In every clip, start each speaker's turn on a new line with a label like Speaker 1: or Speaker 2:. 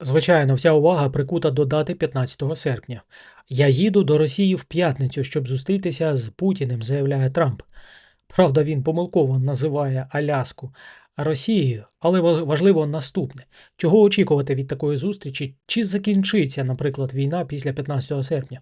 Speaker 1: Звичайно, вся увага прикута до дати 15 серпня. Я їду до Росії в п'ятницю, щоб зустрітися з Путіним, заявляє Трамп. Правда, він помилково називає Аляску Росією, але важливо наступне: чого очікувати від такої зустрічі, чи закінчиться, наприклад, війна після 15 серпня.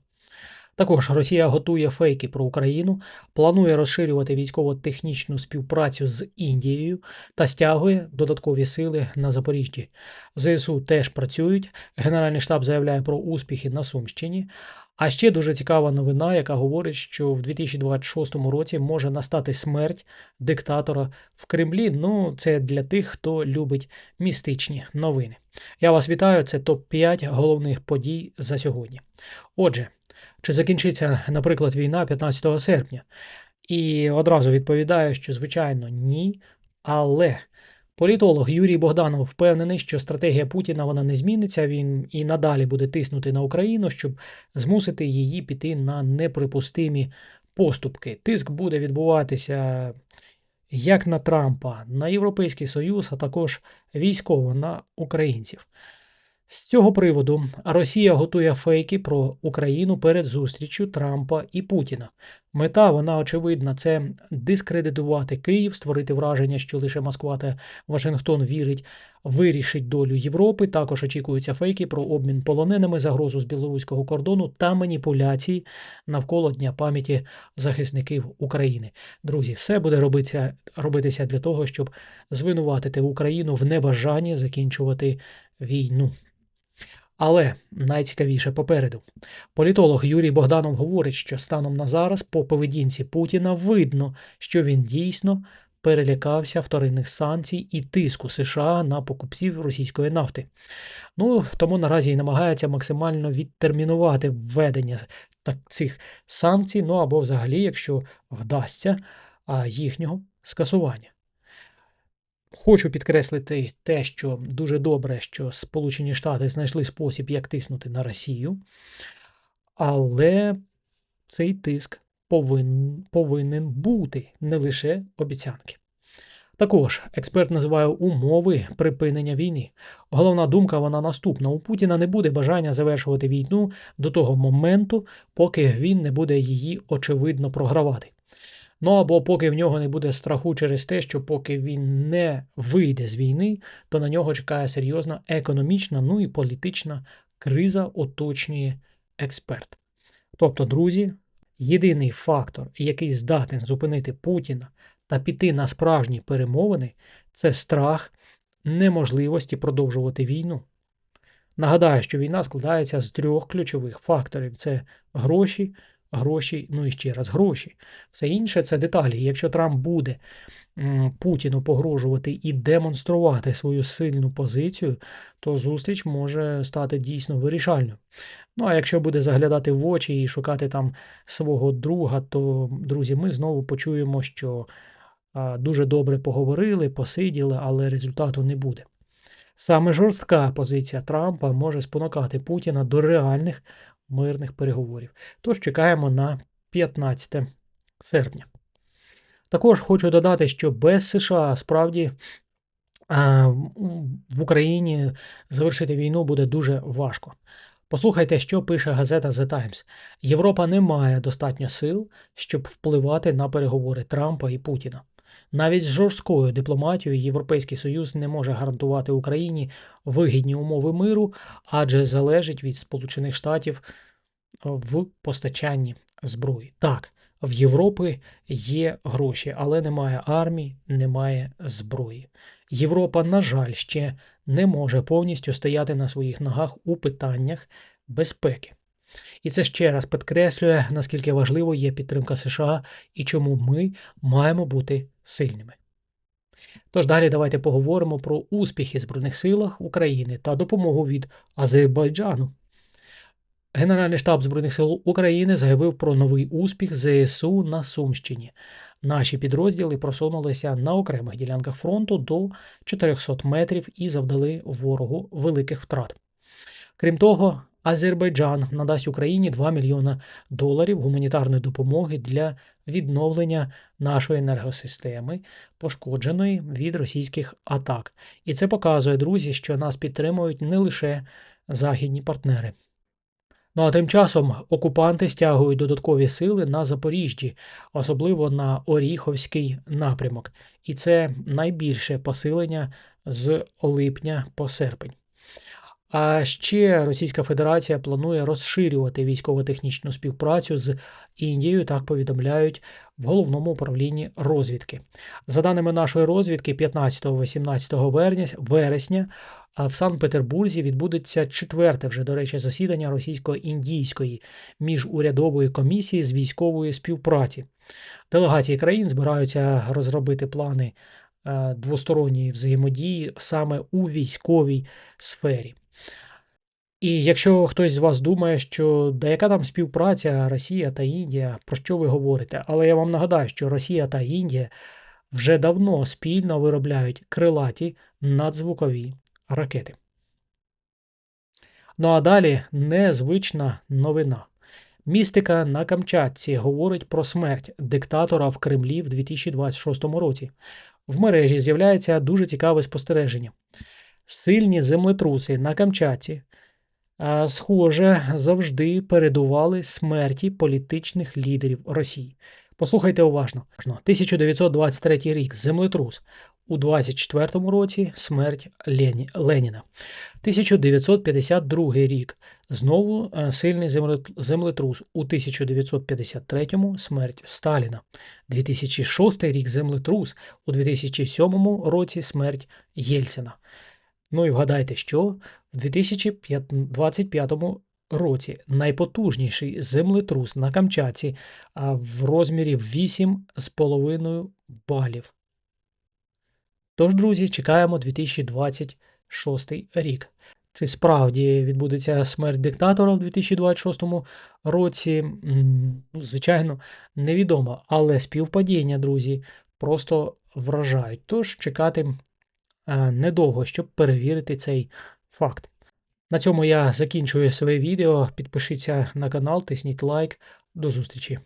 Speaker 1: Також Росія готує фейки про Україну, планує розширювати військово-технічну співпрацю з Індією та стягує додаткові сили на Запоріжжі. ЗСУ теж працюють. Генеральний штаб заявляє про успіхи на Сумщині. А ще дуже цікава новина, яка говорить, що в 2026 році може настати смерть диктатора в Кремлі. Ну, це для тих, хто любить містичні новини. Я вас вітаю. Це топ-5 головних подій за сьогодні. Отже, чи закінчиться, наприклад, війна 15 серпня? І одразу відповідаю, що звичайно ні. Але політолог Юрій Богданов впевнений, що стратегія Путіна вона не зміниться. Він і надалі буде тиснути на Україну, щоб змусити її піти на неприпустимі поступки. Тиск буде відбуватися як на Трампа, на Європейський Союз, а також військово на українців. З цього приводу Росія готує фейки про Україну перед зустрічю Трампа і Путіна. Мета вона очевидна: це дискредитувати Київ, створити враження, що лише Москва та Вашингтон вірить, вирішить долю Європи. Також очікуються фейки про обмін полоненими, загрозу з білоруського кордону та маніпуляції навколо Дня пам'яті захисників України. Друзі, все буде робитися, робитися для того, щоб звинуватити Україну в небажанні закінчувати війну. Але найцікавіше попереду. Політолог Юрій Богданов говорить, що станом на зараз по поведінці Путіна видно, що він дійсно перелякався вторинних санкцій і тиску США на покупців російської нафти. Ну тому наразі і намагається максимально відтермінувати введення цих санкцій, ну або взагалі, якщо вдасться, їхнього скасування. Хочу підкреслити те, що дуже добре, що Сполучені Штати знайшли спосіб, як тиснути на Росію, але цей тиск повинен, повинен бути не лише обіцянки. Також експерт називає умови припинення війни. Головна думка вона наступна: у Путіна не буде бажання завершувати війну до того моменту, поки він не буде її очевидно програвати. Ну або поки в нього не буде страху через те, що поки він не вийде з війни, то на нього чекає серйозна економічна, ну і політична криза, уточнює експерт. Тобто, друзі, єдиний фактор, який здатен зупинити Путіна та піти на справжні перемовини, це страх неможливості продовжувати війну. Нагадаю, що війна складається з трьох ключових факторів: це гроші, гроші, ну і ще раз гроші. Все інше це деталі. Якщо Трамп буде Путіну погрожувати і демонструвати свою сильну позицію, то зустріч може стати дійсно вирішальною. Ну а якщо буде заглядати в очі і шукати там свого друга, то, друзі, ми знову почуємо, що дуже добре поговорили, посиділи, але результату не буде. Саме жорстка позиція Трампа може спонукати Путіна до реальних мирних переговорів. Тож чекаємо на 15 серпня. Також хочу додати, що без США справді в Україні завершити війну буде дуже важко. Послухайте, що пише газета The Times. Європа не має достатньо сил, щоб впливати на переговори Трампа і Путіна. Навіть з жорсткою дипломатією Європейський Союз не може гарантувати Україні вигідні умови миру, адже залежить від Сполучених Штатів в постачанні зброї. Так, в Європі є гроші, але немає армії, немає зброї. Європа, на жаль, ще не може повністю стояти на своїх ногах у питаннях безпеки. І це ще раз підкреслює, наскільки важливо є підтримка США і чому ми маємо бути сильними. Тож далі давайте поговоримо про успіхи Збройних силах України та допомогу від Азербайджану. Генеральний штаб Збройних сил України заявив про новий успіх ЗСУ на Сумщині. Наші підрозділи просунулися на окремих ділянках фронту до 400 метрів і завдали ворогу великих втрат. Крім того, Азербайджан надасть Україні 2 мільйона доларів гуманітарної допомоги для відновлення нашої енергосистеми, пошкодженої від російських атак. І це показує, друзі, що нас підтримують не лише західні партнери. Ну а тим часом окупанти стягують додаткові сили на Запоріжжі, особливо на Оріховський напрямок. І це найбільше посилення з липня по серпень. А ще Російська Федерація планує розширювати військово-технічну співпрацю з Індією, так повідомляють в головному управлінні розвідки. За даними нашої розвідки, 15-18 вересня, вересня в Санкт-Петербурзі відбудеться четверте вже, до речі, засідання російсько-індійської міжурядової комісії з військової співпраці. Делегації країн збираються розробити плани е, двосторонньої взаємодії саме у військовій сфері. І якщо хтось з вас думає, що да яка там співпраця Росія та Індія, про що ви говорите? Але я вам нагадаю, що Росія та Індія вже давно спільно виробляють крилаті надзвукові ракети. Ну а далі незвична новина. Містика на Камчатці говорить про смерть диктатора в Кремлі в 2026 році. В мережі з'являється дуже цікаве спостереження. Сильні землетруси на Камчатці, схоже, завжди передували смерті політичних лідерів Росії. Послухайте уважно. 1923 рік землетрус. У 24-му році смерть Лені... Леніна. 1952 рік знову е, сильний землетрус. У 1953-му смерть Сталіна. 2006 рік землетрус. У 2007 році смерть Єльцина. Ну і вгадайте, що в 2025 році найпотужніший землетрус на Камчатці в розмірі 8,5 балів. Тож, друзі, чекаємо 2026 рік. Чи справді відбудеться смерть диктатора в 2026 році? Ну, Звичайно, невідомо, але співпадіння, друзі, просто вражають. Тож чекати недовго, щоб перевірити цей факт. На цьому я закінчую своє відео. Підпишіться на канал, тисніть лайк. До зустрічі!